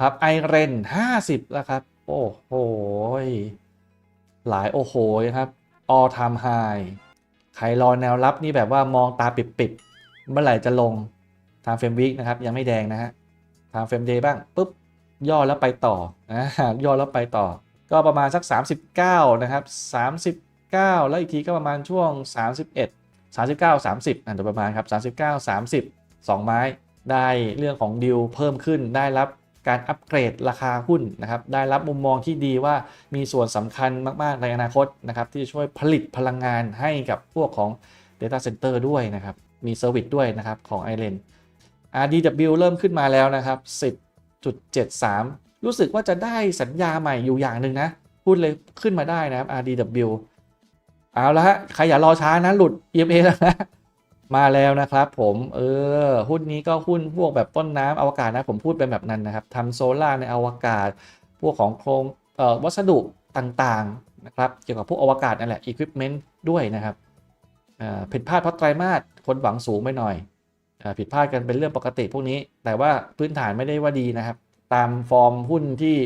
ครับไอเรน50แล้วครับ โอ้โห หลายโอ้โหครับ all time high ใครรอแนวรับนี่แบบว่ามองตาปิดๆเมื่อไหร่จะลงทางเฟรมวิกนะครับ ยังไม่แดงนะฮะทางเฟรมเดย์บ้างปุ๊บ ย่อแล้วไปต่อนะย่อแล้วไปต่อ ก็ประมาณสัก 39 นะครับ 39 แล้วอีกทีก็ประมาณช่วง 31 39 30อะโดยประมาณครับ 39 30 2 ไม้ได้เรื่องของดิวเพิ่มขึ้นได้รับ การอัปเกรดราคาหุ้นนะครับได้รับมุมมองที่ดีว่ามีส่วนสำคัญมากๆในอนาคตนะครับที่จะช่วยผลิตพลังงานให้กับพวกของ Data Center ด้วยนะครับมีเซอร์วิสด้วยนะครับของ i r e n RDW เริ่มขึ้นมาแล้วนะครับ 10.73 รู้สึกว่าจะได้สัญญาใหม่อยู่อย่างหนึ่งนะพูดเลยขึ้นมาได้นะครับ RDW เอาละฮะใครอย่ารอช้านะหลุด EMA แล้วนะ มาแล้วนะครับผมเออหุ้นนี้ก็หุ้นพวกแบบต้นน้ำอวกาศนะผมพูดเป็นแบบนั้นนะครับทำโซล่าร์ในอวกาศ พวกของโครงออวัสดุต่างๆนะครับเกี่ยวกับพวกอวกาศนั่นแหละ equipment ด้วยนะครับผิดพลาดเพราะไตรมาสคนหวังสูงไปหน่อยผิดพลาดกันเป็นเรื่องปกติพวกนี้ แต่ว่าพื้นฐานไม่ได้ว่าดีนะครับ ตามฟอร์มหุ้นที่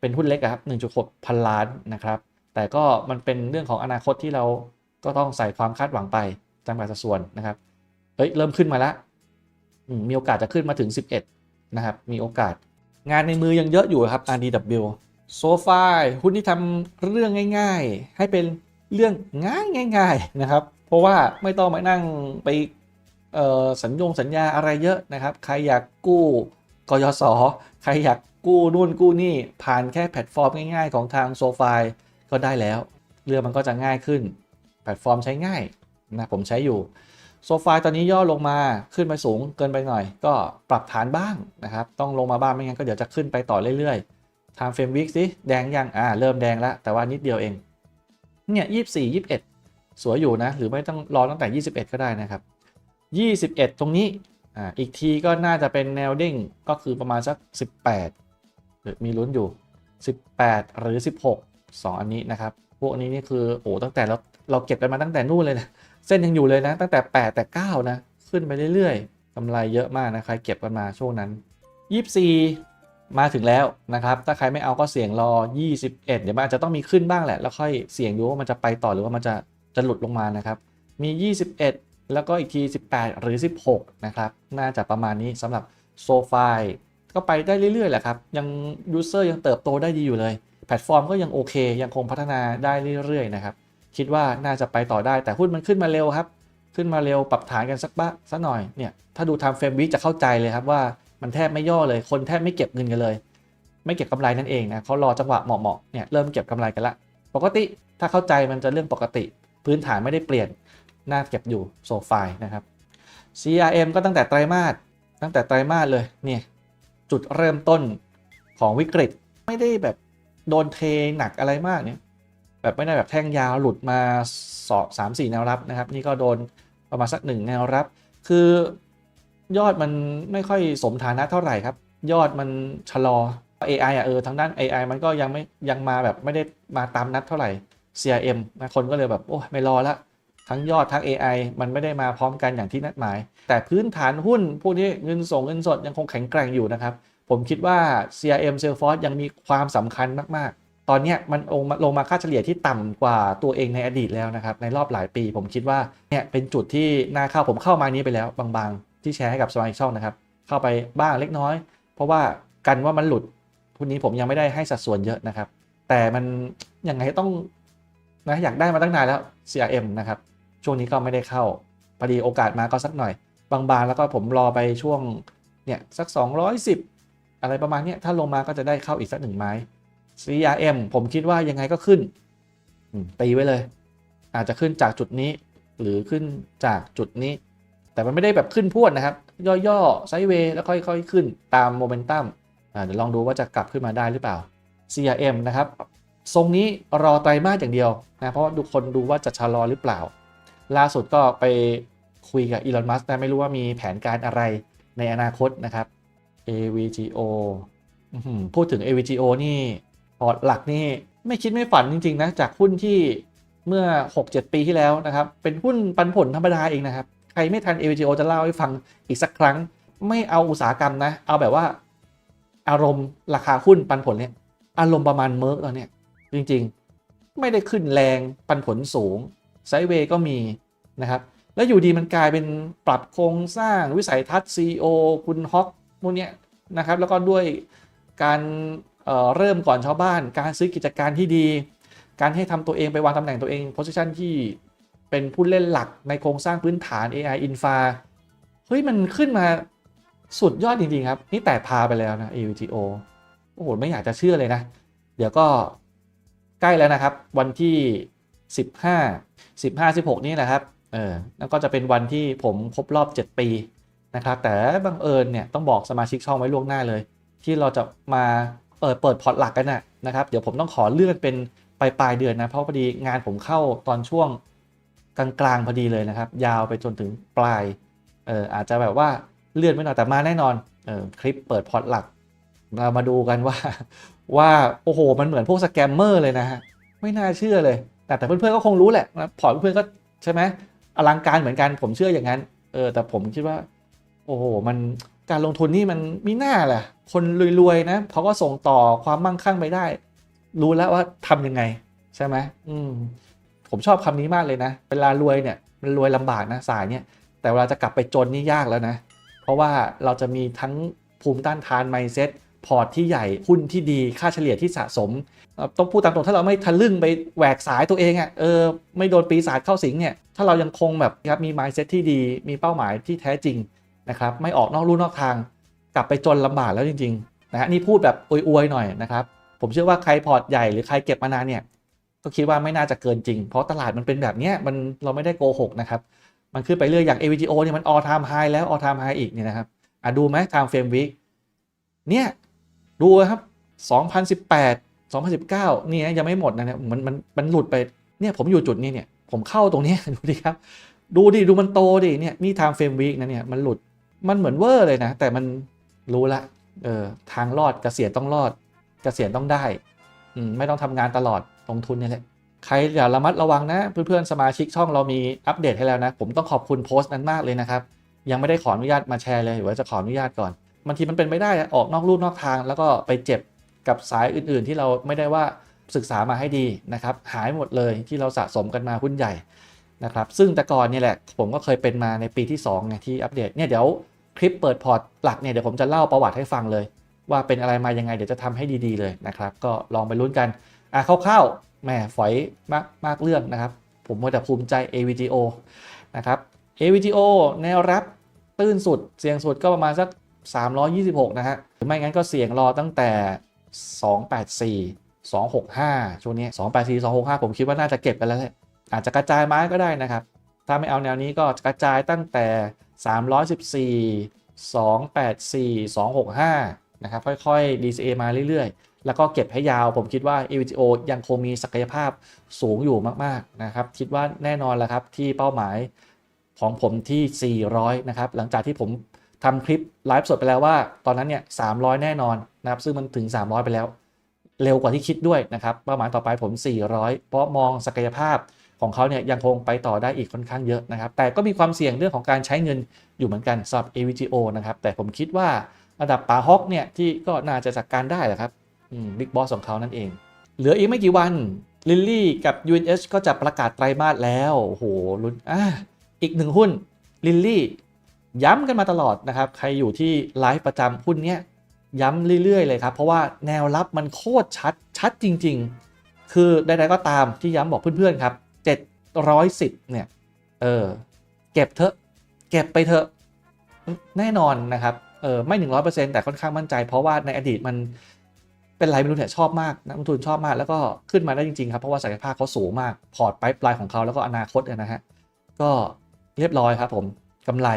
เป็นหุ้นเล็กครับ1.6พันล้านนะครับ แต่ก็มันเป็นเรื่องของอนาคตที่เราก็ต้องใส่ความคาดหวังไป จำกัดสัดส่วนนะครับเฮ้ยเริ่มขึ้นมาแล้วมีโอกาสจะขึ้นมาถึง 11 นะครับ มีโอกาสงานในมือยังเยอะอยู่ครับ RDW โซฟาหุ้นที่ทำเรื่องง่ายๆ ให้เป็นเรื่องง่ายง่ายๆนะครับ เพราะว่าไม่ต้องมานั่งไปสัญญงสัญญาอะไรเยอะนะครับ ใครอยากกู้กยศใครอยากกู้นู่นกู้นี่ผ่านแค่แพลตฟอร์มง่ายๆ ของทางโซฟาก็ได้แล้ว เรื่องมันก็จะง่ายขึ้น แพลตฟอร์มใช้ง่าย นะผมใช้อยู่โซฟาตอนนี้ย่อลงมาขึ้นไปสูงเกินไปหน่อย ก็ปรับฐานบ้างนะครับ ต้องลงมาบ้างไม่งั้นก็เดี๋ยวจะขึ้นไปต่อเรื่อยๆทางเฟรมวิกสิแดงยังอ่าเริ่มแดงแล้ว แต่ว่านิดเดียวเองเนี่ยยี่สี่ยี่สิบเอ็ดสวยอยู่นะ หรือไม่ต้องรอตั้งแต่ 21 ก็ได้นะครับ 21 ตรงนี้อ่าอีกทีก็น่าจะเป็นแนวดิ่งก็คือประมาณสัก 18หรือมีลุ้นอยู่ 18 หรือ 16 2 อันนี้นะครับ พวกนี้นี่คือโอ้ตั้งแต่เราเราเก็บกันมาตั้งแต่นู่นเลยนะ เส้นยังอยู่เลยนะ ตั้งแต่ 8 แต่ 9 นะ ขึ้นไปเรื่อยๆกำไรเยอะมากนะใครเก็บกันมาช่วงนั้น 24 มาถึงแล้วนะครับ ถ้าใครไม่เอาก็เสี่ยงรอ 21 เดี๋ยวมันอาจจะต้องมีขึ้นบ้างแหละ แล้วค่อยเสี่ยงดูว่ามันจะไปต่อหรือว่ามันจะจะหลุดลงมานะครับ มี 21 แล้วก็อีกที 18 หรือ 16 นะครับ น่าจะประมาณนี้สำหรับโซฟาก็ไปได้เรื่อยๆแหละครับ ยังยูเซอร์ยังเติบโตได้ดีอยู่เลย แพลตฟอร์มก็ยังโอเค ยังคงพัฒนาได้เรื่อยๆนะครับ คิดว่าน่าจะไปต่อได้ แต่หุ้นมันขึ้นมาเร็วครับ ขึ้นมาเร็วปรับฐานกันสักบ้าสักหน่อยเนี่ยถ้าดูทำเฟรมวิจะเข้าใจเลยครับว่ามันแทบไม่ย่อเลยคนแทบไม่เก็บเงินกันเลย ไม่เก็บกำไรนั่นเองนะเขารอจังหวะเหมาะๆเนี่ยเริ่มเก็บกำไรกันละปกติถ้าเข้าใจมันจะเรื่องปกติ พื้นฐานไม่ได้เปลี่ยนน่าเก็บอยู่โซฟายนะครับ CRM ก็ตั้งแต่ไตรมาสตั้งแต่ไตรมาสเลยเนี่ยจุดเริ่มต้นของวิกฤตไม่ได้แบบโดนเทหนักอะไรมากเนี่ย แบบไม่ได้แบบแท่งยาวหลุดมาสองสามสี่แนวรับนะครับ นี่ก็โดนประมาณสักหนึ่งแนวรับ คือยอดมันไม่ค่อยสมฐานะเท่าไหร่ครับ ยอดมันชะลอ AI อะเออทางด้าน AI มันก็ยังไม่ยังมาแบบไม่ได้มาตามนัดเท่าไหร่ CRM นะคนก็เลยแบบโอ้ไม่รอละทั้งยอดทั้ง AI มันไม่ได้มาพร้อมกันอย่างที่นัดหมาย แต่พื้นฐานหุ้นพวกนี้เงินส่งเงินสดยังคงแข็งแกร่งอยู่นะครับ ผมคิดว่า CRM Salesforce ยังมีความสำคัญมากๆ ตอนนี้มันลงมาลงมาค่าเฉลี่ยที่ต่ำกว่าตัวเองในอดีตแล้วนะครับในรอบหลายปี ผมคิดว่าเนี่ยเป็นจุดที่น่าเข้าผมเข้ามานี้ไปแล้วบางๆ ที่แชร์ให้กับสมาชิกช่องนะครับเข้าไปบ้างเล็กน้อย เพราะว่ากันว่ามันหลุดทุนนี้ผมยังไม่ได้ให้สัดส่วนเยอะนะครับ แต่มันยังไงต้องนะอยากได้มาตั้งนานแล้ว CRM นะครับช่วงนี้ก็ไม่ได้เข้าพอดีโอกาสมาก็สักหน่อย บางๆแล้วก็ผมรอไปช่วงเนี่ยสัก 210 อะไรประมาณเนี้ยถ้าลงมาก็จะได้เข้าอีกสักหนึ่งไม้ CRM ผมคิดว่ายังไงก็ขึ้นตีไว้เลย อาจจะขึ้นจากจุดนี้ หรือขึ้นจากจุดนี้ แต่มันไม่ได้แบบขึ้นพวดนะครับ ย่อๆไซด์เวย์แล้วค่อยๆขึ้นตามโมเมนตัมเดี๋ยวลองดูว่าจะกลับขึ้นมาได้หรือเปล่า CRM นะครับทรงนี้รอไตรมาสอย่างเดียวนะเพราะว่าดูคนดูว่าจะชะลอหรือเปล่า ล่าสุดก็ไปคุยกับอีลอนมัสก์นะไม่รู้ว่ามีแผนการอะไรในอนาคตนะครับ AVGO พูดถึง AVGO นี่ พอร์ตหลักนี่ไม่คิดไม่ฝันจริง ๆ นะ จากหุ้นที่เมื่อ 6-7 ปีที่แล้วนะครับ เป็นหุ้นปันผลธรรมดาเองนะครับ ใครไม่ทัน AVGO จะเล่าให้ฟังอีกสักครั้ง ไม่เอาอุตสาหกรรมนะ เอาแบบว่า อารมณ์ราคาหุ้นปันผลเนี่ย อารมณ์ประมาณเมิร์กแล้วเนี่ยจริงๆ ไม่ได้ขึ้นแรงปันผลสูงไซเวย์ก็มีนะครับ แล้วอยู่ดีมันกลายเป็นปรับโครงสร้างวิสัยทัศน์ CEO คุณฮอกพวกเนี้ยนะครับ แล้วก็ด้วยการ เเริ่มก่อนชาวบ้าน การซื้อกิจการที่ดี การให้ทำตัวเองไปวางตำแหน่งตัวเองโพสิชันที่เป็นผู้เล่นหลักในโครงสร้างพื้นฐาน AI Infra เฮ้ยมันขึ้นมาสุดยอดจริง ๆ ครับ นี่แตกพาไปแล้วนะ AUTO โอ้โห ไม่อยากจะเชื่อเลยนะ เดี๋ยวก็ใกล้แล้วนะครับ วันที่ 15 15 16 นี่นะครับ เออแล้วก็จะเป็นวันที่ผมครบรอบ 7 ปีนะครับ แต่บังเอิญเนี่ย ต้องบอกสมาชิกช่องไว้ล่วงหน้าเลย ที่เราจะมา เปิดเปิดพอร์ตหลักกันนะนะครับเดี๋ยวผมต้องขอเลื่อนเป็นปลายปลายเดือนนะเพราะพอดีงานผมเข้าตอนช่วงกลางๆพอดีเลยนะครับ ยาวไปจนถึงปลายเอออาจจะแบบว่าเลื่อนไม่หน่อยแต่มาแน่นอนเออคลิปเปิดพอร์ตหลัก เรามาดูกันว่า ว่าโอ้โหมันเหมือนพวกสแกมเมอร์เลยนะฮะไม่น่าเชื่อเลยแต่แต่เพื่อนๆก็คงรู้แหละนะพอร์ตเพื่อนๆก็ใช่ไหมอลังการเหมือนกันผมเชื่ออย่างนั้นเออแต่ผมคิดว่า โอ้โหมัน การลงทุนนี่มันมีหน้าแหละคนรวยๆนะเขาก็ส่งต่อความมั่งคั่งไปได้ รู้แล้วว่าทำยังไง ใช่ไหมอืมผมชอบคำนี้มากเลยนะ เวลารวยเนี่ยมันรวยลำบากนะสายเนี่ย แต่เวลาจะกลับไปจนนี่ยากแล้วนะ เพราะว่าเราจะมีทั้งภูมิต้านทานไมเซ็ตพอร์ตที่ใหญ่หุ้นที่ดีค่าเฉลี่ยที่สะสม ต้องพูดตามตรงถ้าเราไม่ทะลึ่งไปแหวกสายตัวเองอะ่ะเออไม่โดนปีศาจเข้าสิงเนี่ยถ้าเรายังคงแบบครับมีไมเซ็ตที่ดี มีเป้าหมายที่แท้จริง นะครับไม่ออกนอกลู่นอกทาง กลับไปจนลำบากแล้วจริงๆนะฮะนี่พูดแบบอวยๆหน่อยนะครับผมเชื่อว่าใครพอร์ตใหญ่หรือใครเก็บมานานเนี่ยก็คิดว่าไม่น่าจะเกินจริง เพราะตลาดมันเป็นแบบเนี้ยมันเราไม่ได้โกหกนะครับมันขึ้นไปเรื่อยอย่าง AVGO เนี่ยมัน all time high แล้ว all time high อีกเนี่ยนะครับอะดูไหม time frame week เนี่ยดูครับ 2018 2019เนี่ยยังไม่หมดนะเนี่ยมันมันมันหลุดไปเนี่ยผมอยู่จุดนี้เนี่ยผมเข้าตรงนี้ดูดิครับ ดูดิ ดูมันโตดิเนี่ยนี่ time frame week นะเนี่ยมันหลุด มันเหมือนเวอร์เลยนะ แต่มันรู้ละเออทางรอดเกษียณต้องรอดเกษียณต้องได้อืมไม่ต้องทำงานตลอดลงทุนนี่แหละใครอย่าระมัดระวังนะ เพื่อนๆสมาชิกช่องเรามีอัปเดตให้แล้วนะ ผมต้องขอบคุณโพสต์นั้นมากเลยนะครับ ยังไม่ได้ขออนุญาตมาแชร์เลยหรือว่าจะขออนุญาตก่อนบางทีมันเป็นไม่ได้ออกนอกลู่นอกทาง แล้วก็ไปเจ็บกับสายอื่นๆ ที่เราไม่ได้ว่าศึกษามาให้ดีนะครับ หายหมดเลยที่เราสะสมกันมาหุ้นใหญ่นะครับ ซึ่งแต่ก่อนนี่แหละ ผมก็เคยเป็นมาในปีที่2ไงที่อัปเดตเนี่ยเดี๋ยว คลิปเปิดพอร์ตหลักเนี่ยเดี๋ยวผมจะเล่าประวัติให้ฟังเลย ว่าเป็นอะไรมายังไงเดี๋ยวจะทำให้ดีๆเลยนะครับ ก็ลองไปลุ้นกันอะคร่าวๆแหมฝอยมากมากเรื่องนะครับ ผมมัวแต่ภูมิใจ AVGO นะครับ AVGO แนวรับตื้นสุดเสี่ยงสุดก็ประมาณสัก 326 นะฮะหรือไม่งั้นก็เสี่ยงรอตั้งแต่ 284 265 ช่วงนี้ 284 265 ผมคิดว่าน่าจะเก็บกันแล้วแหละอาจจะกระจายไม้ก็ได้นะครับ ถ้าไม่เอาแนวนี้ก็กระจายตั้งแต่ 314 284 265 นะครับ ค่อยๆ DCA มาเรื่อยๆ แล้วก็เก็บให้ยาว ผมคิดว่า AVGO ยังคงมีศักยภาพสูงอยู่มากๆ นะครับ คิดว่าแน่นอนแล้วครับ ที่เป้าหมายของผมที่ 400 นะครับ หลังจากที่ผมทำคลิปไลฟ์สดไปแล้วว่า ตอนนั้นเนี่ย 300 แน่นอนนะครับ ซึ่งมันถึง 300 ไปแล้ว เร็วกว่าที่คิดด้วยนะครับ เป้าหมายต่อไปผม 400 เพราะมองศักยภาพ ของเขาเนี่ยยังคงไปต่อได้อีกค่อนข้างเยอะนะครับ แต่ก็มีความเสี่ยงเรื่องของการใช้เงินอยู่เหมือนกันสำหรับ AVGO นะครับ แต่ผมคิดว่าระดับปาฮอกเนี่ยที่ก็น่าจะจัดการได้แหละครับบิ๊กบอสของเขานั่นเอง เหลืออีกไม่กี่วันลิลลี่กับ UNH ก็จะประกาศไตรมาสแล้วโอ้โหลุ้นอะอีกหนึ่งหุ้นลิลลี่ย้ำกันมาตลอดนะครับ ใครอยู่ที่ไลฟ์ประจำหุ้นเนี้ยย้ำเรื่อยๆเลยครับ เพราะว่าแนวรับมันโคตรชัดชัดจริง ๆ คือใดๆก็ตามที่ย้ำบอกเพื่อนๆครับ 710เนี่ยเออเก็บเถอะเก็บไปเถอะแน่นอนนะครับเออไม่ 100%แต่ค่อนข้างมั่นใจ เพราะว่าในอดีตมันเป็นไรไม่รู้เนี่ยชอบมากนักลงทุนชอบมาก แล้วก็ขึ้นมาได้จริงๆครับ เพราะว่าศักยภาพเขาสูงมาก พอร์ตไปปลายของเขาแล้วก็อนาคตนะฮะก็เรียบร้อยครับผมกำไร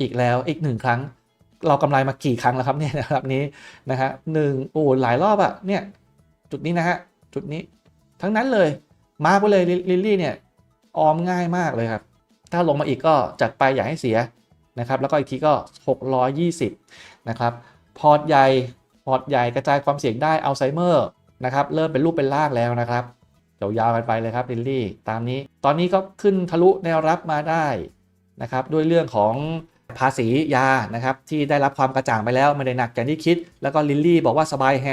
อีกแล้วอีกหนึ่งครั้ง เรากำไรมากี่ครั้งแล้วครับเนี่ยนะครับนี้นะฮะหนึ่งโอ้หลายรอบอะเนี่ยจุดนี้นะฮะจุดนี้ทั้งนั้นเลยมาไปเลยลิลลี่เนี่ย ออมง่ายมากเลยครับ ถ้าลงมาอีกก็จัดไปอย่าให้เสียนะครับ แล้วก็อีกทีก็ 620 นะครับ พอร์ตใหญ่ พอร์ตใหญ่กระจายความเสี่ยงได้อัลไซเมอร์นะครับ เริ่มเป็นรูปเป็นร่างแล้วนะครับยาวๆกันไปเลยครับลิลลี่ตามนี้ ตอนนี้ก็ขึ้นทะลุแนวรับมาได้นะครับ ด้วยเรื่องของภาษียานะครับที่ได้รับความกระจ่างไปแล้วไม่ได้หนักอย่างที่คิด แล้วก็ลิลลี่บอกว่าสบายแฮ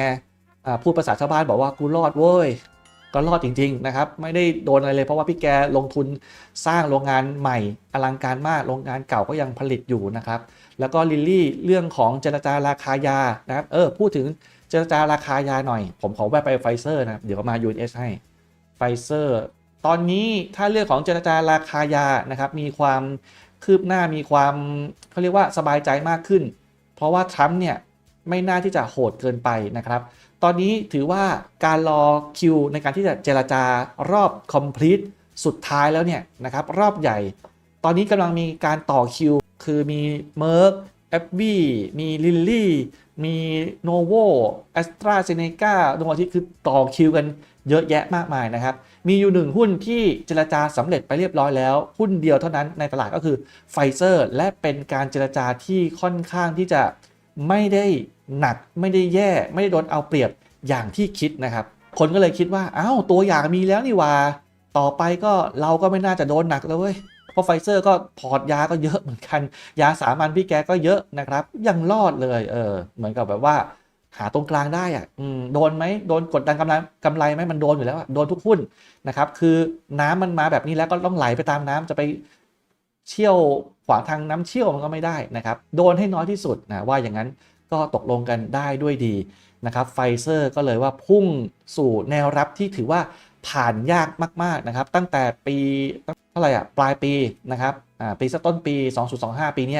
พูดภาษาชาวบ้านบอกว่ากูรอดเว้ย ก็รอดจริงๆนะครับไม่ได้โดนอะไรเลยเพราะว่าพี่แกลงทุนสร้างโรงงานใหม่อลังการมากโรงงานเก่าก็ยังผลิตอยู่นะครับแล้วก็ลิลลี่เรื่องของเจรจาราคายานะครับเออพูดถึงเจรจาราคายาหน่อย ผมขอแวะไปไฟเซอร์นะเดี๋ยวมา UNS ให้ไฟเซอร์ตอนนี้ถ้าเรื่องของเจรจาราคายานะครับมีความคืบหน้ามีความเขาเรียกว่าสบายใจมากขึ้น เพราะว่าทรัมป์เนี่ยไม่น่าที่จะโหดเกินไปนะครับ ตอนนี้ถือว่าการรอคิวในการที่จะเจรจารอบ complete สุดท้ายแล้วเนี่ยนะครับรอบใหญ่ ตอนนี้กำลังมีการต่อคิว คือมีเม r ร์กแอปบีมีลิลลี่มีโนโวแอสตราเซเนกาดวงอาทิตย์คือต่อคิวกันเยอะแยะมากมายนะครับ มีอยู่หนึ่งหุ้นที่เจรจาสำเร็จไปเรียบร้อยแล้ว หุ้นเดียวเท่านั้นในตลาดก็คือไฟเซอร์ และเป็นการเจรจาที่ค่อนข้างที่จะ ไม่ได้หนักไม่ได้แย่ ไม่ได้โดนเอาเปรียบอย่างที่คิดนะครับ คนก็เลยคิดว่าอ้าวตัวอย่างมีแล้วนี่ว่าต่อไปก็เราก็ไม่น่าจะโดนหนักแล้วเว้ยเพราะไฟเซอร์ก็พอร์ตยาก็เยอะเหมือนกัน ยาสามัญพี่แกก็เยอะนะครับ ยังรอดเลยเออเหมือนกับแบบว่า หาตรงกลางได้อะอโดนไหมโดนกดดันกำไรกำไรไหมมันโดนอยู่แล้วโดนทุกหุ้นนะครับ คือน้ำมันมาแบบนี้แล้วก็ต้องไหลไปตามน้ำจะไป เชี่ยวขวางทางน้ำเชี่ยวมันก็ไม่ได้นะครับ โดนให้น้อยที่สุดนะว่าอย่างนั้นก็ตกลงกันได้ด้วยดีนะครับไฟเซอร์ก็เลยว่าพุ่งสู่แนวรับที่ถือว่าผ่านยากมาก ๆ นะครับ ตั้งแต่ปีเท่าไหร่อะปลายปีนะครับปีสักต้นปี 2025 ปีนี้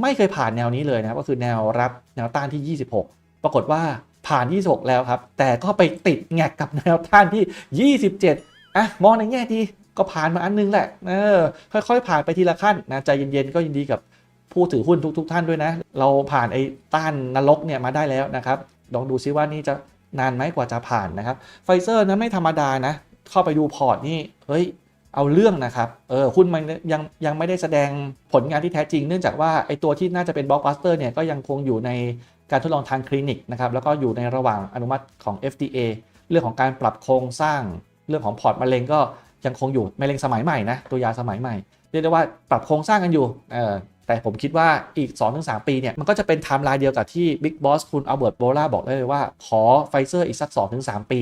ไม่เคยผ่านแนวนี้เลยนะครับก็คือแนวรับแนวต้านที่ 26 ปรากฏว่าผ่าน 26 แล้วครับ แต่ก็ไปติดแงกกับแนวต้านที่ 27อะมองในแง่ดีก็ผ่านมาอันนึงแหละเออค่อยๆผ่านไปทีละขั้นนะใจเย็นๆก็ยินดีกับผู้ถือหุ้นทุก ๆ ท่านด้วยนะ เราผ่านไอ้ต้านนรกเนี่ยมาได้แล้วนะครับลองดูซิว่านี่จะนานไหมกว่าจะผ่านนะครับไฟเซอร์นั้นไม่ธรรมดานะ เข้าไปดูพอร์ตนี่เฮ้ยเอาเรื่องนะครับ เออหุ้นมันยังยังไม่ได้แสดงผลงานที่แท้จริง เนื่องจากว่าไอตัวที่น่าจะเป็นบล็อกบัสเตอร์เนี่ยก็ยังคงอยู่ในการทดลองทางคลินิกนะครับ แล้วก็อยู่ในระหว่างอนุมัติของ FDA เรื่องของการปรับโครงสร้าง เรื่องของพอร์ตมะเร็งก็ ยังคงอยู่มะเร็งสมัยใหม่นะตัวยาสมัยใหม่ เรียกได้ว่าปรับโครงสร้างกันอยู่เออแต่ผมคิดว่าอีก 2-3 ปีเนี่ยมันก็จะเป็นไทม์ไลน์เดียวกับที่ Big Boss คุณอัลเบิร์ตโบลาบอกได้เลยว่าขอไฟเซอร์อีกสัก 2-3 ปี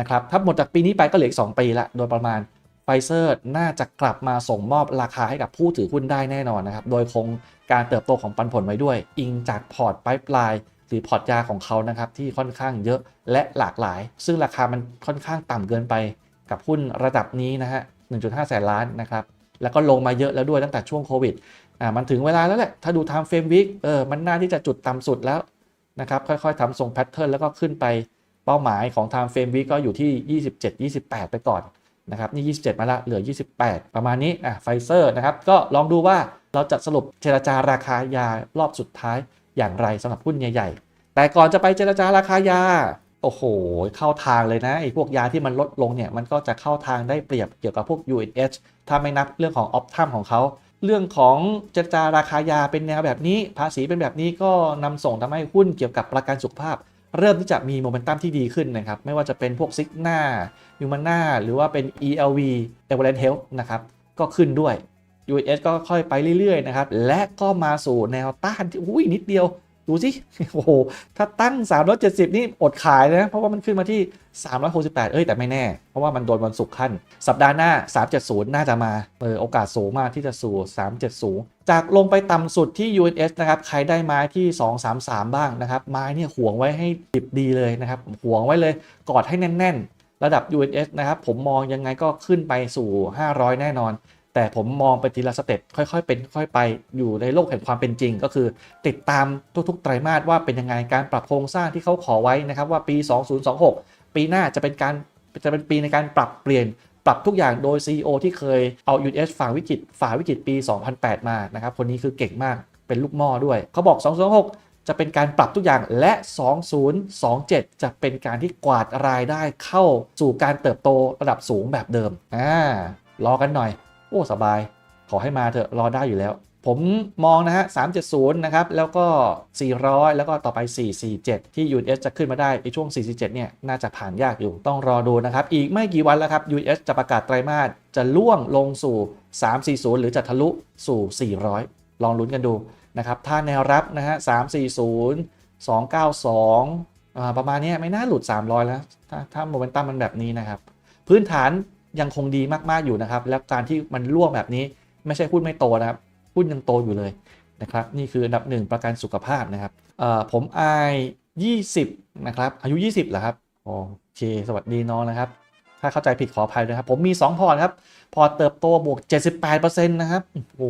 นะครับถ้าหมดจากปีนี้ไปก็เหลืออีก 2 ปีละโดยประมาณไฟเซอร์น่าจะกลับมาส่งมอบราคาให้กับผู้ถือหุ้นได้แน่นอนนะครับ โดยคงการเติบโตของปันผลไว้ด้วย อิงจากพอร์ตไ i ปลายหรือพอร์ตยาของเขานะครับที่ค่อนข้างเยอะและหลากหลาย ซึ่งราคามันค่อนข้างต่ำเกินไป กับหุ้นระดับนี้นะฮะ 1.5 แสนล้านนะครับ แล้วก็ลงมาเยอะแล้วด้วยตั้งแต่ช่วงโควิด อ่า มันถึงเวลาแล้วแหละ ถ้าดู time frame week เออ มันน่าที่จะจุดต่ำสุดแล้วนะครับ ค่อยๆทำทรงแพทเทิร์นแล้วก็ขึ้นไปเป้าหมายของ time frame week ก็อยู่ที่ 27 28 ไปก่อนนะครับ นี่ 27 มาละ เหลือ 28 ประมาณนี้ อะไฟเซอร์นะครับ ก็ลองดูว่าเราจะสรุปเจรจาราคายารอบสุดท้ายอย่างไรสำหรับหุ้นใหญ่ ๆ แต่ก่อนจะไปเจรจาราคายา โอ้โห เข้าทางเลยนะไอ้พวกยาที่มันลดลงเนี่ย มันก็จะเข้าทางได้เปรียบเกี่ยวกับพวก UNH ถ้าไม่นับเรื่องของออฟทัมของเขา เรื่องของเจรจาราคายาเป็นแนวแบบนี้ ภาษีเป็นแบบนี้ก็นำส่งทำให้หุ้นเกี่ยวกับประกันสุขภาพ เริ่มที่จะมีโมเมนตัมที่ดีขึ้นนะครับ ไม่ว่าจะเป็นพวกซิกหน้ายูมาน่าหรือว่าเป็น ELV e v e r a n t Health นะครับก็ขึ้นด้วย US ก็ค่อยไปเรื่อยๆนะครับ และก็มาสู่แนวต้านที่อุ้ยนิดเดียว ดูสิโอ้โหถ้าตั้ง 370 นี่อดขายนะเพราะว่ามันขึ้นมาที่ 368 เอ้ยแต่ไม่แน่ เพราะว่ามันโดนวันศุกร์ขั้น สัปดาห์หน้า 370 น่าจะมาเออโอกาสสูงมากที่จะสู่ 370 จากลงไปต่ำสุดที่ UNS นะครับใครได้ไม้ที่ 233 บ้างนะครับไม้เนี่ยห่วงไว้ให้ดิบดีเลยนะครับห่วงไว้เลยกอดให้แน่น ๆ ระดับ UNS นะครับผมมองยังไงก็ขึ้นไปสู่ 500 แน่นอน แต่ผมมองไปทีละสเต็ปค่อยๆ เป็นค่อยไปอยู่ในโลกแห่งความเป็นจริง ก็คือ ติดตามทุกๆ ไตรมาสว่าเป็นยังไงการปรับโครงสร้างที่เขาขอไว้นะครับว่าปี 2026 ปีหน้าจะเป็นการจะเป็นปีในการปรับเปลี่ยนปรับทุกอย่างโดย CEO ที่เคยเอา US ฝ่าวิกฤตฝ่าวิกฤตปี 2008 มานะครับคนนี้คือเก่งมากเป็นลูกหม่อด้วย เขาบอก2026 จะเป็นการปรับทุกอย่างและ 2027 จะเป็นการที่กวาดรายได้เข้าสู่การเติบโตระดับสูงแบบเดิมอ่ารอกันหน่อย โอ้สบาย ขอให้มาเถอะรอได้อยู่แล้ว ผมมองนะฮะ 370 นะครับ แล้วก็ 400 แล้วก็ต่อไป 447 ที่ US จะขึ้นมาได้ในช่วง 447 เนี่ย น่าจะผ่านยากอยู่ต้องรอดูนะครับ อีกไม่กี่วันแล้วครับ US จะประกาศไตรมาสจะล่วงลงสู่ 340 หรือจะทะลุสู่ 400 ลองลุ้นกันดูนะครับถ้าแนวรับนะฮะ 340 292อ่าประมาณนี้ไม่น่าหลุด 300 แล้ว ถ้าถ้าโมเมนตัมมันแบบนี้นะครับ พื้นฐาน ยังคงดีมากๆอยู่นะครับ แล้วการที่มันร่วงแบบนี้ไม่ใช่หุ้นไม่โตนะครับหุ้นยังโตอยู่เลยนะครับนี่คืออันดับหนึ่งประกันสุขภาพนะครับเอ่อผมอาย20นะครับอายุ 20เหรอครับโอเค สวัสดีน้องนะครับ ถ้าเข้าใจผิดขออภัยด้วยครับ ผมมี 2 พอร์ตครับ พอร์ตเติบโตบวก 78%นะครับโอ้โห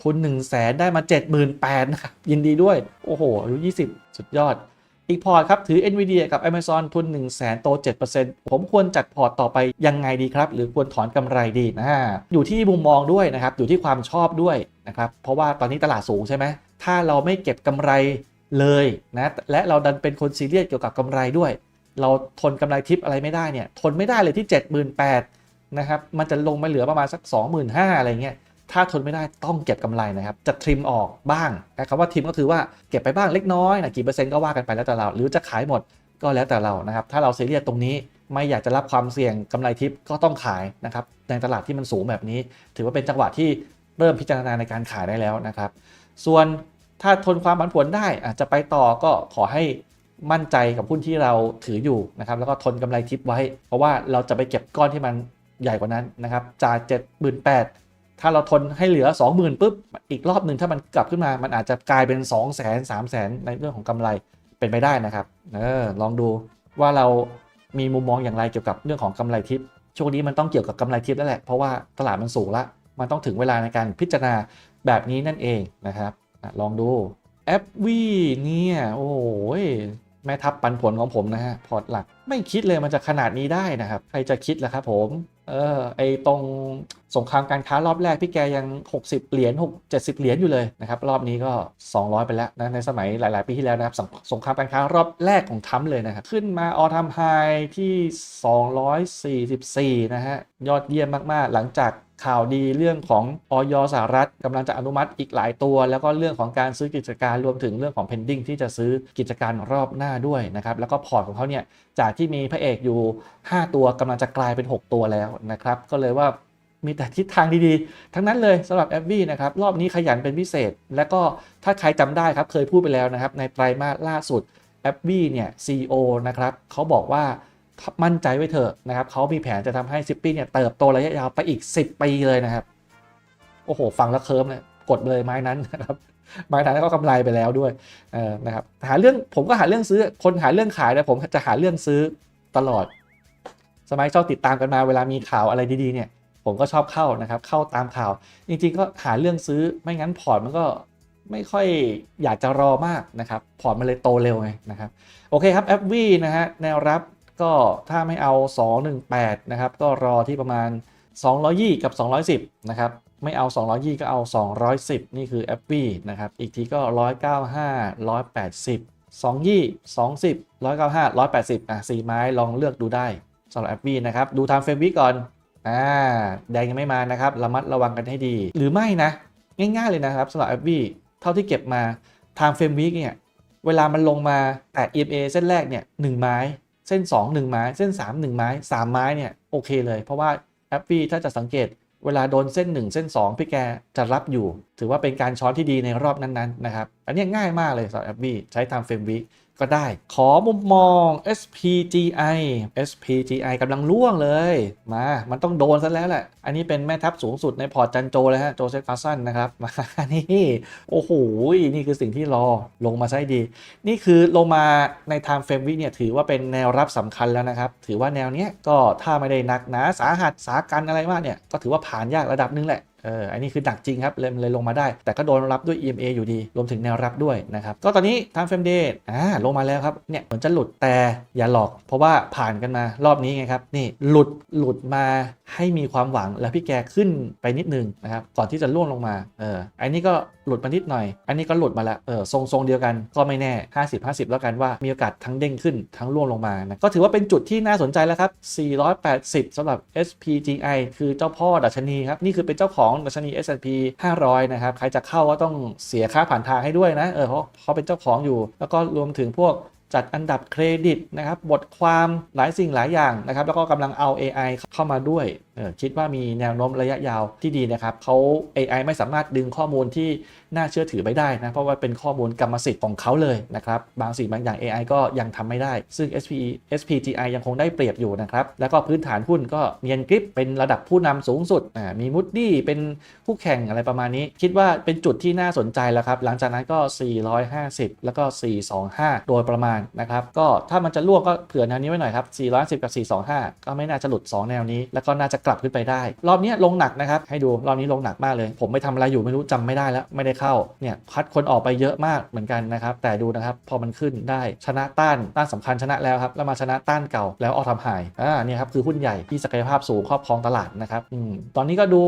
ทุน1 0 0 0 0แสนได้มา 78,000นะครับยินดีด้วย โอ้โหอายุ 20 สุดยอด อีกพอร์ตครับ ถือ NVIDIA กับ Amazon ทุน 1 0 0 0 0แสนโต 7%ผมควรจัดพอร์ตต่อไปยังไงดีครับ หรือควรถอนกำไรดีนะอยู่ที่มุมมองด้วยนะครับ อยู่ที่ความชอบด้วยนะครับ เพราะว่าตอนนี้ตลาดสูงใช่ไหม ถ้าเราไม่เก็บกำไรเลยนะ และเราดันเป็นคนซีเรียสเกี่ยวกับกำไรด้วย เราทนกำไรทิปอะไรไม่ได้เนี่ย ทนไม่ได้เลยที่ 78,000นะครับ มันจะลงมาเหลือประมาณสัก 25,000อะไรเงี้ย ถ้าทนไม่ได้ต้องเก็บกำไรนะครับ จะทริมออกบ้างครับว่าทริมก็คือว่าเก็บไปบ้างเล็กน้อยนะกี่เปอร์เซ็นต์ก็ว่ากันไปแล้วแต่เรา หรือจะขายหมดก็แล้วแต่เรานะครับ ถ้าเราเซเรียสตรงนี้ไม่อยากจะรับความเสี่ยงกำไรทิปก็ต้องขายนะครับ ในตลาดที่มันสูงแบบนี้ ถือว่าเป็นจังหวะที่เริ่มพิจารณาในการขายได้แล้วนะครับ ส่วนถ้าทนความผันผวนได้อาจจะไปต่อก็ขอให้มั่นใจกับหุ้นที่เราถืออยู่นะครับแล้วก็ทนกำไรทิปไว้ เพราะว่าเราจะไปเก็บก้อนที่มันใหญ่กว่านั้นนะครับจาก 78,000 ถ้าเราทนให้เหลือ 20,000ปุ๊บอีกรอบหนึ่งถ้ามันกลับขึ้นมา มันอาจจะกลายเป็น 2 0 0 0 0 0 3 0 0 0 ในเรื่องของกำไรเป็นไปได้นะครับเออลองดูว่าเรามีมุมมองอย่างไรเกี่ยวกับเรื่องของกำไรทิปช่วงนี้มันต้องเกี่ยวกับกำไรทิปแล้วแหละ เพราะว่าตลาดมันสูงละ มันต้องถึงเวลาในการพิจารณาแบบนี้นั่นเองนะครับอลองดูแอปวีเนี่ยโอ้ย แม่ทัพปันผลของผมนะฮะพอร์ตหลักไม่คิดเลยมันจะขนาดนี้ได้นะครับ ใครจะคิดล่ะครับผมเออไอตรงสงครามการค้ารอบแรกพี่แกยัง 60 เหรียญ6 70 เหรียญอยู่เลยนะครับ รอบนี้ก็ 200 ไปแล้วนะในสมัยหลาย ๆ ปีที่แล้วนะครับสงสงครามการค้ารอบแรกของทั้มเลยนะครับ ขึ้นมาออท m มไฮที่ 244 นะฮะ ยอดเยี่ยมมาก ๆ หลังจาก ข่าวดีเรื่องของออยสหรัฐกำลังจะอนุมัติอีกหลายตัว แล้วก็เรื่องของการซื้อกิจการรวมถึงเรื่องของ pending ที่จะซื้อกิจการรอบหน้าด้วยนะครับแล้วก็พอร์ตของเขาเนี่ยจากที่มีพระเอกอยู่ 5 ตัวกำลังจะกลายเป็น 6 ตัวแล้วนะครับก็เลยว่ามีแต่ทิศทางดีๆ ทั้งนั้นเลยสำหรับแอปวีนะครับรอบนี้ขยันเป็นพิเศษ แล้วก็ถ้าใครจำได้ครับเคยพูดไปแล้วนะครับในไตรมาสล่าสุดแอปวีเนี่ย CEO นะครับเขาบอกว่า มั่นใจไว้เถอะนะครับเขามีแผนจะทำให้ซิปปี้เนี่ยเติบโตระยะยาวไปอีก 10 ปีเลยนะครับ โอ้โห ฟังแล้วเคิร์มเลยกดเลยไม้นั้นนะครับไม้นั้นก็กำไรไปแล้วด้วยเออนะครับหาเรื่องผมก็หาเรื่องซื้อคนหาเรื่องขายนะผมจะหาเรื่องซื้อตลอด สมัยชอบติดตามกันมาเวลามีข่าวอะไรดีๆเนี่ย ผมก็ชอบเข้านะครับ เข้าตามข่าว จริงๆก็หาเรื่องซื้อไม่งั้นพอร์ตมันก็ไม่ค่อยอยากจะรอมากนะครับ พอร์ตมันเลยโตเร็วไงนะครับ โอเคครับแอปวีนะฮะแนวรับ ก็ถ้าไม่เอา 218 นะครับ ก็รอที่ประมาณ 220 กับ 210 นะครับ ไม่เอา 220 ก็เอา 210 นี่คือแอปวีนะครับ อีกทีก็ 195 180 220 20 195 180 อะ 4 ไม้ลองเลือกดูได้สำหรับแอปวีนะครับ ดูทางเฟรมวิก่อน อ่า แดงยังไม่มานะครับ ระมัดระวังกันให้ดี หรือไม่นะ ง่ายๆเลยนะครับสำหรับแอปวีเท่าที่เก็บมาทางเฟรมวิกเนี่ย เวลามันลงมาแต่ EMA เส้นแรกเนี่ย1ไม้ เส้น 2 1 ไม้ เส้น 3 1 ไม้ 3 ไม้เนี่ยโอเคเลย เพราะว่าแอปฟีถ้าจะสังเกตเวลาโดนเส้น 1 เส้น 2 พี่แกจะรับอยู่ ถือว่าเป็นการช้อนที่ดีในรอบนั้นๆนะครับ อันนี้ง่ายมากเลยสำหรับแอปฟีใช้ทำเฟรมวิ ก็ได้ ขอมุมมอง SPGI SPGI กำลังล่วงเลย มา มันต้องโดนซะแล้วแหละ อันนี้เป็นแม่ทัพสูงสุดในพอร์ตจันโจเลยฮะ โจเซฟฟาสันนะครับ มา นี่ โอ้โห นี่คือสิ่งที่รอลงมาใช้ดี นี่คือลงมาใน time frame วิเนี่ยถือว่าเป็นแนวรับสำคัญแล้วนะครับ ถือว่าแนวเนี้ยก็ถ้าไม่ได้หนักหนาสาหัสสากันอะไรมากเนี่ย ก็ถือว่าผ่านยากระดับนึงแหละ เอออันนี้คือหนักจริงครับเลยเลยลงมาได้ แต่ก็โดนรับด้วย EMA อยู่ดี รวมถึงแนวรับด้วยนะครับ ก็ตอนนี้ทางเฟมเดย์อ่าลงมาแล้วครับ เนี่ยเหมือนจะหลุดแต่อย่าหลอก เพราะว่าผ่านกันมารอบนี้ไงครับ นี่หลุดหลุดมาให้มีความหวังแล้วพี่แกขึ้นไปนิดนึงนะครับ ก่อนที่จะล่วงลงมา เอออันนี้ก็ หลุดมานิดหน่อย อันนี้ก็หลุดมาแล้วเออทรงทรงเดียวกันก็ไม่แน่ 50 50 แล้วกันว่ามีโอกาสทั้งเด้งขึ้นทั้งล่วงลงมานะก็ถือว่าเป็นจุดที่น่าสนใจแล้วครับ 480สำหรับ SPGI คือเจ้าพ่อดัชนีครับ นี่คือเป็นเจ้าของดัชนี S&P 500 นะครับ ใครจะเข้าก็ต้องเสียค่าผ่านทางให้ด้วยนะเออเพราะเขาเป็นเจ้าของอยู่ แล้วก็รวมถึงพวกจัดอันดับเครดิตนะครับบทความหลายสิ่งหลายอย่างนะครับแล้วก็กำลังเอา AI เข้ามาด้วย คิดว่ามีแนวโน้มระยะยาวที่ดีนะครับเขา AI ไม่สามารถดึงข้อมูลที่น่าเชื่อถือไปได้นะ เพราะว่าเป็นข้อมูลกรรมสิทธิ์ของเขาเลยนะครับ บางสิ่งบางอย่าง AI ก็ยังทำไม่ได้ ซึ่ง SP SPGI ยังคงได้เปรียบอยู่นะครับ แล้วก็พื้นฐานหุ้นก็เนียนกริปเป็นระดับผู้นำสูงสุดมีมุดดี้เป็นคู่แข่งอะไรประมาณนี้ คิดว่าเป็นจุดที่น่าสนใจแล้วครับ หลังจากนั้นก็ 450 แล้วก็ 425 โดยประมาณนะครับก็ถ้ามันจะล่วงก็เผื่อแนวนี้ไว้หน่อยครับ410กับ425 ก็ไม่น่าจะหลุด 2 แนวนี้ แล้วก็น่าจะกลับขึ้นไปได้ รอบนี้ลงหนักนะครับ ให้ดูรอบนี้ลงหนักมากเลย ผมไม่ทำอะไรอยู่ไม่รู้จำไม่ได้แล้ว ไม่ได้เข้า เนี่ยพัดคนออกไปเยอะมากเหมือนกันนะครับ แต่ดูนะครับ พอมันขึ้นได้ชนะต้านต้านสำคัญชนะแล้วครับ แล้วมาชนะต้านเก่าแล้วออทำหายอ่าเนี่ยครับคือหุ้นใหญ่ที่ศักยภาพสูงครอบครองตลาดนะครับอืมตอนนี้ก็ดู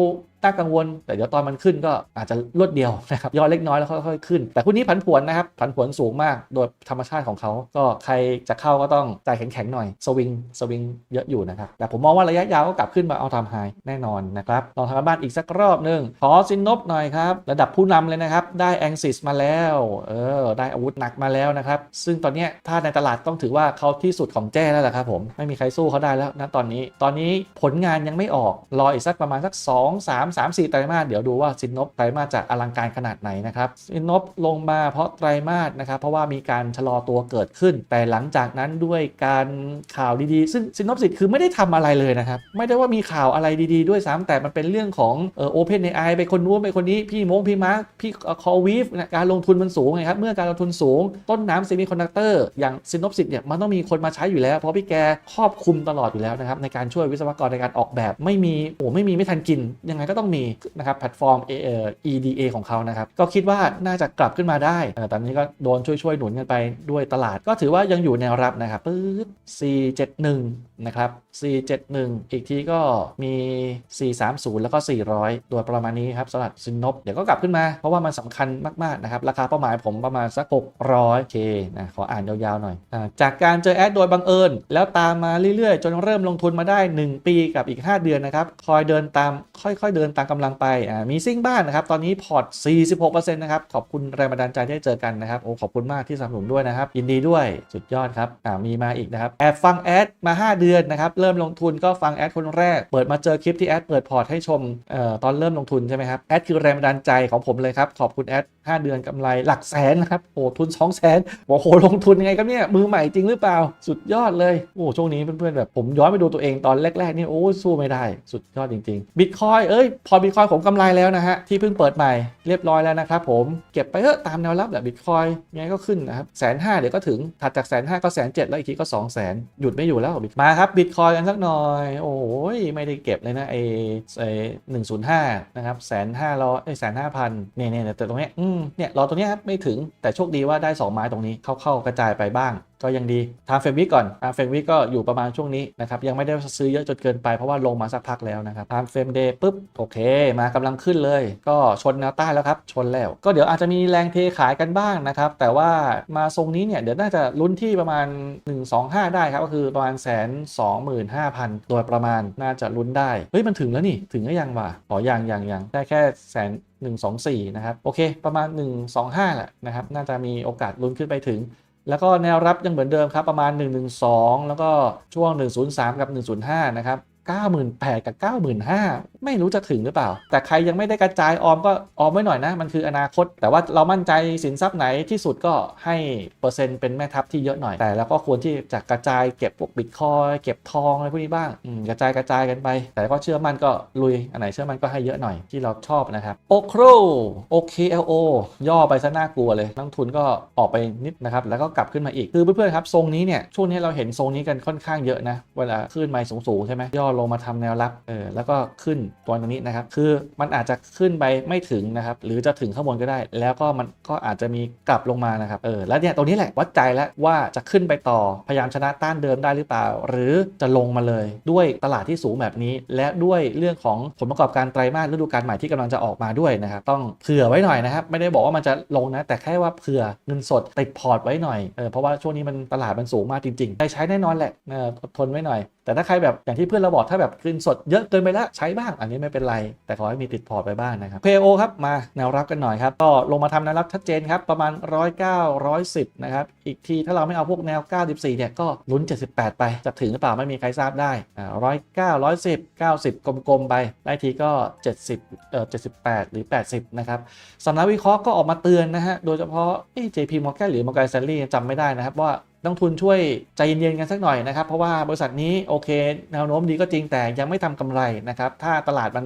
น่ากังวล แต่เดี๋ยวตอนมันขึ้นก็อาจจะรวดเดียวนะครับย่อเล็กน้อยแล้วค่อยๆขึ้น แต่หุ้นนี้ผันผวนนะครับผันผวนสูงมากโดยธรรมชาติของเขา ก็ใครจะเข้าก็ต้องใจแข็งๆหน่อยสวิงสวิงเยอะอยู่นะครับแต่ผมมองว่าระยะยาวก็กลับขึ้นมาเอาทำไฮแน่นอนนะครับลองทำบ้านอีกสักรอบหนึงขอซินนบหน่อยครับระดับผู้นำเลยนะครับได้แองซิสมาแล้วเออได้อาวุธหนักมาแล้วนะครับซึ่งตอนนี้ถ้าในตลาดต้องถือว่าเขาที่สุดของแจ้แล้วแหละครับผมไม่มีใครสู้เขาได้แล้วนะตอนนี้ ตอนนี้ผลงานยังไม่ออกรออีกสักประมาณสัก 2 3 3 4 ไตรมาสเดี๋ยวดูว่าซินนบไตรมาสจะอลังการขนาดไหนนะครับซินนบลงมาเพราะไตรมาสนะครับเพราะว่ามีการชะลอตัวเกิดขึ้น แต่หลังจากนั้นด้วยการข่าวดีๆ ซึ่งซินนบสิทธิ์คือไม่ได้ทำอะไรเลยนะครับ ไม่ได้ว่ามีข่าวอะไรดีๆ ด้วยซ้ำแต่มันเป็นเรื่องของเออโอเพนไอไปคนนู้นไปคนนี้พี่มงพี่มาร์คพี่คอวีฟนะการลงทุนมันสูงไงครับเมื่อการลงทุนสูง ต้นน้ำเซมิคอนดักเตอร์อย่างซินนบสิทธิ์เนี่ยมันต้องมีคนมาใช้อยู่แล้ว เพราะพี่แกครอบคลุมตลอดอยู่แล้วนะครับในการช่วยวิศวกรในการออกแบบไม่มีโอ้ไม่มีไม่ทันกินยังไงก็ต้องมีนะครับแพลตฟอร์ม EDA ของเขานะครับก็คิดว่าน่าจะกลับขึ้นมาได้เออตอนนี้ก็โดนช่วยๆหนุนกันไปด้วยตลาด ก็ถือว่ายังอยู่แนวรับนะครับปื๊ด471 นะครับ 471 อีกทีก็มี 430 แล้วก็ 400 โดยประมาณนี้ครับสำหรับซินนบเดี๋ยวก็กลับขึ้นมา เพราะว่ามันสำคัญมาก ๆ นะครับ ราคาเป้าหมายผมประมาณสัก 600 k นะ ขออ่านยาว ๆ หน่อยอจากการเจอแอดโดยบังเอิญ แล้วตามมาเรื่อย ๆ จนเริ่มลงทุนมาได้ 1 ปีกับอีก 5 เดือนนะครับ คอยเดินตามค่อย ๆ เดินตามกำลังไปอ่ามีซิ่งบ้านนะครับ ตอนนี้พอร์ต 46%นะครับ ขอบคุณแรงบันดาลใจที่ได้เจอกันนะครับ โอ้ ขอบคุณมากที่สนับสนุนด้วยนะครับ ยินดีด้วย สุดยอดครับอ่ามีมาอีกนะครับ แอบฟังแอดมา 5 เดือนนะครับ เริ่มลงทุนก็ฟังแอดคนแรก เปิดมาเจอคลิปที่แอดเปิดพอร์ตให้ชมเอ่อตอนเริ่มลงทุนใช่ไหมครับ แอดคือแรงบันดาลใจของผมเลยครับ ขอบคุณแอด5 เดือนกำไรหลักแสนนะครับ โอ้ ทุน 2 0 0แสนโอ้โห ลงทุนยังไงครับเนี่ย มือใหม่จริงหรือเปล่า สุดยอดเลย โอ้ ช่วงนี้เพื่อนๆแบบผมย้อนไปดูตัวเองตอนแรกๆนี่ โอ้ สู้ไม่ได้ สุดยอดจริงๆบิตคอยเอ้ยพอบิตคอยผมกำไรแล้วนะฮะ ที่เพิ่งเปิดใหม่เรียบร้อยแล้วนะครับผมเก็บไปเถอะตามแนวรับแหละบิตคอยยังไงก็ขึ้นนะครับแสนห้าเดี๋ยวก็ถึงถัดจากแสนห้าก็แสนเจ็ดแล้วอีกทีก็สองแสนหยุดไม่อยู่แล้วบิตมาครับบิตคอยกันสักหน่อย โอ้ยไม่ได้เก็บเลยนะไอไอหนึ่งศูนย์ห้านะครับแสนห้าร้อยแสนห้าพันเนี่ยเนี่ยแต่ตรงเนี้ยอืมเนี่ยรอตรงเนี้ยครับไม่ถึงแต่โชคดีว่าได้สองไม้ตรงนี้เข้าๆกระจายไปบ้าง ก็ยังดีทางเฟรมวิกก่อนทางเฟรมวิกก็อยู่ประมาณช่วงนี้นะครับยังไม่ได้ซื้อเยอะจนเกินไปเพราะว่าลงมาสักพักแล้วนะครับทางเฟรมเดย์ปุ๊บโอเค มากำลังขึ้นเลย ก็ชนแนวใต้แล้วครับชนแล้วก็เดี๋ยวอาจจะมีแรงเทขายกันบ้างนะครับแต่ว่ามาทรงนี้เนี่ยเดี๋ยวน่าจะลุ้นที่ประมาณ 125 ได้ครับก็คือประมาณแสนสองหมื่นห้าพันโดยประมาณน่าจะลุ้นได้เฮ้ยมันถึงแล้วนี่ถึงก็ยังวะอ๋อยังยังยังได้แค่แสน124 นะครับ โอเค ประมาณ 125แหละนะครับ น่าจะมีโอกาสลุ้นขึ้นไปถึง แล้วก็แนวรับยังเหมือนเดิมครับประมาณ 112 แล้วก็ช่วง 103 กับ 105 นะครับ 98,000 กับ 95,000 ไม่รู้จะถึงหรือเปล่า แต่ใครยังไม่ได้กระจายออมก็ออมไว้หน่อยนะ มันคืออนาคต แต่ว่าเรามั่นใจสินทรัพย์ไหนที่สุดก็ให้เปอร์เซ็นต์เป็นแม่ทัพที่เยอะหน่อย แต่เราก็ควรที่จะกระจายเก็บพวกบิตคอยเก็บทองอะไรพวกนี้บ้างกระจายกระจายกันไป แต่ก็เชื่อมั่นก็ลุย อันไหนเชื่อมั่นก็ให้เยอะหน่อยที่เราชอบนะครับโอคร OKLO ย่อไปซะน่ากลัวเลยนักทุนก็ออกไปนิดนะครับแล้วก็กลับขึ้นมาอีกคือเพื่อนๆครับทรงนี้เนี่ยช่วงนี้เราเห็นทรงนี้กันค่อนข้างเยอะนะเวลาขึ้นมาสูงๆใช่ไหมย่อลงมาทำแนวรับเออแล้วก็ขึ้นตัวตรงนี้นะครับ คือมันอาจจะขึ้นไปไม่ถึงนะครับ หรือจะถึงข้างบนก็ได้ แล้วก็มันก็อาจจะมีกลับลงมานะครับเออแล้วเนี่ยตรงนี้แหละวัดใจแล้วว่าจะขึ้นไปต่อพยายามชนะต้านเดิมได้หรือเปล่า หรือจะลงมาเลย ด้วยตลาดที่สูงแบบนี้ และด้วยเรื่องของผลประกอบการไตรมาสฤดูกาลใหม่ที่กำลังจะออกมาด้วยนะครับต้องเผื่อไว้หน่อยนะครับ ไม่ได้บอกว่ามันจะลงนะ แต่แค่ว่าเผื่อเงินสดติดพอร์ตไว้หน่อยเออเพราะว่าช่วงนี้มันตลาดมันสูงมากจริงๆได้ใช้แน่นอนแหละเออทนไว้หน่อย แต่ถ้าใครแบบอย่างที่เพื่อนเราบอกถ้าแบบคืนสดเยอะเกินไปแล้วใช้บ้างอันนี้ไม่เป็นไร แต่ขอให้มีติดพอร์ตไปบ้างนะครับ PO ครับมาแนวรับกันหน่อยครับก็ลงมาทำแนวรับชัดเจนครับประมาณ 109 110นะครับอีกทีถ้าเราไม่เอาพวกแนว 94เนี่ยก็ลุ้น 78 ไปจะถึงหรือเปล่าไม่มีใครทราบได้อ่า109 110 90 กลมๆไปได้ทีก็ 70เอ่อ78 หรือ 80 นะครับสำนักวิเคราะห์ก็ออกมาเตือนนะฮะโดยเฉพาะ JP Morgan หรือ Morgan Stanley จำไม่ได้นะครับว่า นักลงทุนช่วยใจเย็นๆกันสักหน่อยนะครับ เพราะว่าบริษัทนี้โอเคแนวโน้มดีก็จริงแต่ยังไม่ทำกำไรนะครับถ้าตลาดมัน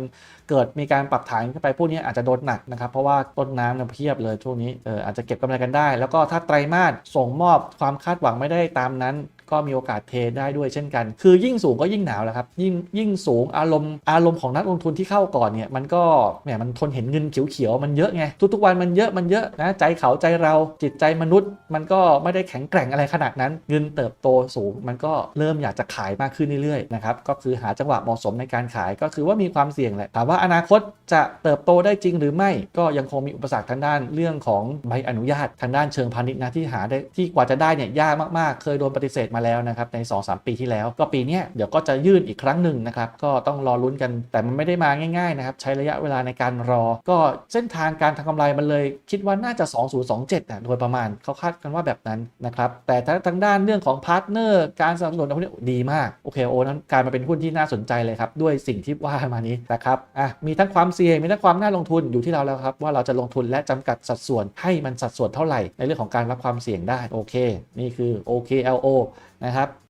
เกิดมีการปรับฐานขึ้นไปพวกนี้อาจจะโดนหนักนะครับเพราะว่าต้นน้ำเนี่ยเพียบเลยช่วงนี้เอออาจจะเก็บกำไรกันได้ แล้วก็ถ้าไตรมาสส่งมอบความคาดหวังไม่ได้ตามนั้น ก็มีโอกาสเทได้ด้วยเช่นกัน คือยิ่งสูงก็ยิ่งหนาวแหละครับ ยิ่งยิ่งสูงอารมณ์อารมณ์ของนักลงทุนที่เข้าก่อนเนี่ยมันก็แหมมันทนเห็นเงินเขียวๆมันเยอะไงทุกๆวันมันเยอะมันเยอะนะใจเขาใจเราจิตใจมนุษย์ มันก็ไม่ได้แข็งแกร่งอะไรขนาดนั้น เงินเติบโตสูง มันก็เริ่มอยากจะขายมากขึ้นเรื่อยๆนะครับก็คือหาจังหวะเหมาะสมในการขายก็คือว่ามีความเสี่ยงแหละถามว่าอนาคตจะเติบโตได้จริงหรือไม่ก็ยังคงมีอุปสรรคทางด้านเรื่องของใบอนุญาตทางด้านเชิงพาณิชย์นะที่หาได้ที่กว่าจะได้เนี่ยยากมากๆ เคยโดนปฏิเสธมาแล้วนะครับใน 2-3 ปีที่แล้ว ก็ปีนี้เดี๋ยวก็จะยื่นอีกครั้งหนึ่งนะครับก็ต้องรอลุ้นกันแต่มันไม่ได้มาง่ายๆนะครับใช้ระยะเวลาในการรอ ก็เส้นทางการทำกำไรมันเลยคิดว่าน่าจะ 2027อะโดยประมาณเขาคาดกันว่าแบบนั้นนะครับแต่ถ้าทางด้านเรื่องของพาร์ทเนอร์การสนับสนุนพวกนี้ดีมากโอเคโอนั้นกลายมาเป็นหุ้นที่น่าสนใจเลยครับด้วยสิ่งที่ว่ามานี้นะครับอะมีทั้งความเสี่ยงมีทั้งความน่าลงทุนอยู่ที่เราแล้วครับว่าเราจะลงทุนและจำกัดสัดส่วนให้มันสัดส่วนเท่าไหร่ในเรื่องของการรับความเสี่ยงได้โอเค นี่คือ OKLO นะครับ